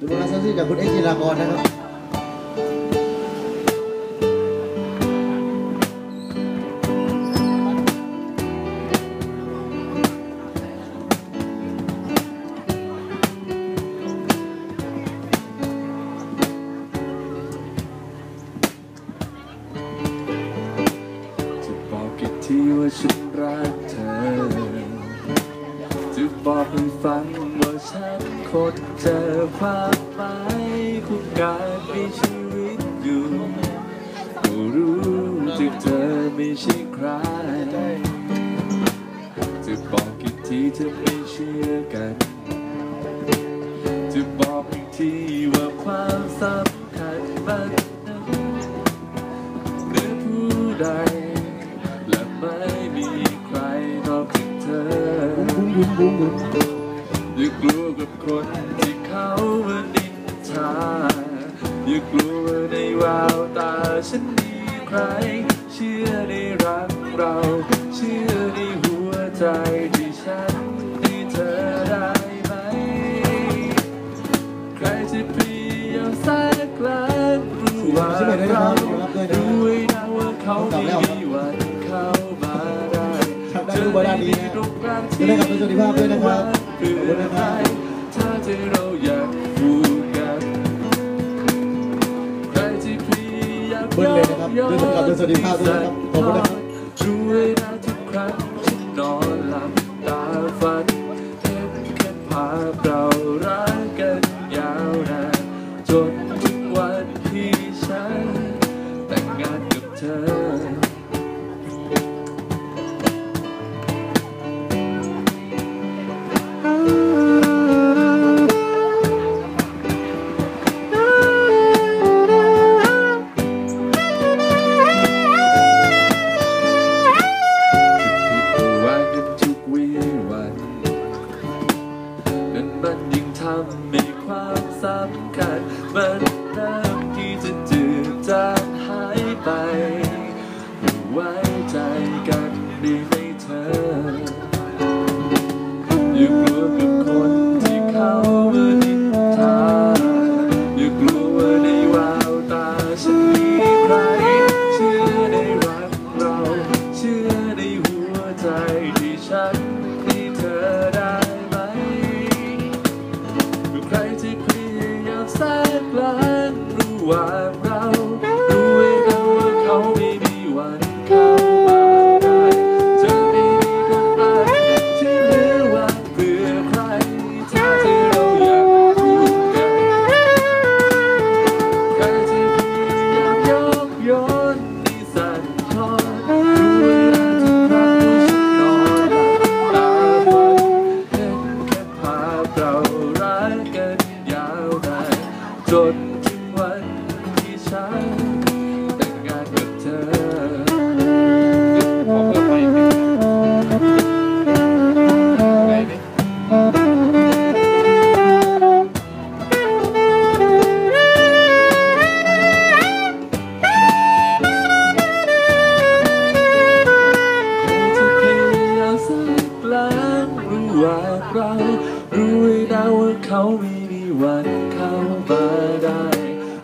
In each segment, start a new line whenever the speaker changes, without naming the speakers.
ดูโลนัสซี่จากคุณเอ็กซ์จิรากรนะครับ
จะบอกให้ฟังว่าฉันคนเจอความหมายของการมีชีวิตอยู่ก็รู้ที่เธอไม่ใช่ใคร จะบอกกี่ทีเธอไม่เชื่อกัน จะบอกอีกทีว่าความสำคัญมั อย่ากลัวกับคนที่เขามานินทาอย่ากลัวว่าในแววตาฉันมีใคร เชื่อในรักเรา เชื่อในหัวใจที่ฉันให้เธอได้ไหม ใครจะพยายามแทรกแกล้งรู้ว่าเรารู้ไว้นะว่าเขาไม่มีวันเข้ามาได้ จะไม่มีตรงกลางที่ว่างเพื่อใครถ้าใจเราอยากพูดกันใครที่พยายาม
เบิ้ลเลยนะครับด้วยสำหรับด้วยสวัสดิภาพด้วยนะครับขอบคุณนะครับ
รู้ว้นะทุกครั้งฉันนอนหลับตาฝันเห็นแค่ภาพเรารักกันยาวนานจนถึงวันที่ฉันแต่งงานกับเธอ น้ำที่จะจืดจางหายไปไว้ใจกันดีไหมเธอ ยายาม จนถึงวันที่ฉันแต่งงานกับเธอขอเพิ่มไปอีกนิดได้ไหมจะพยายามสักล้างรู้ว่าเรารู้ไว้ว่าเขามี วันเข้ามาได้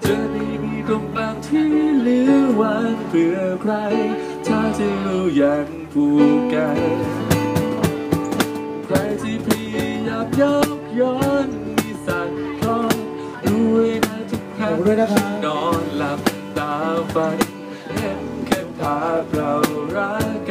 จะไม่มีตรงกลางที่เหลือว่างเพื่อใคร ถ้าจะรู้อยังผูกกันใครที่พยายามยกย้อนมีสักคนรู้ไว้นะทุกครั้ง
ขอบคุณด้วยน
นอนหลับตาฝันเห็นแค่ภาพเรารัก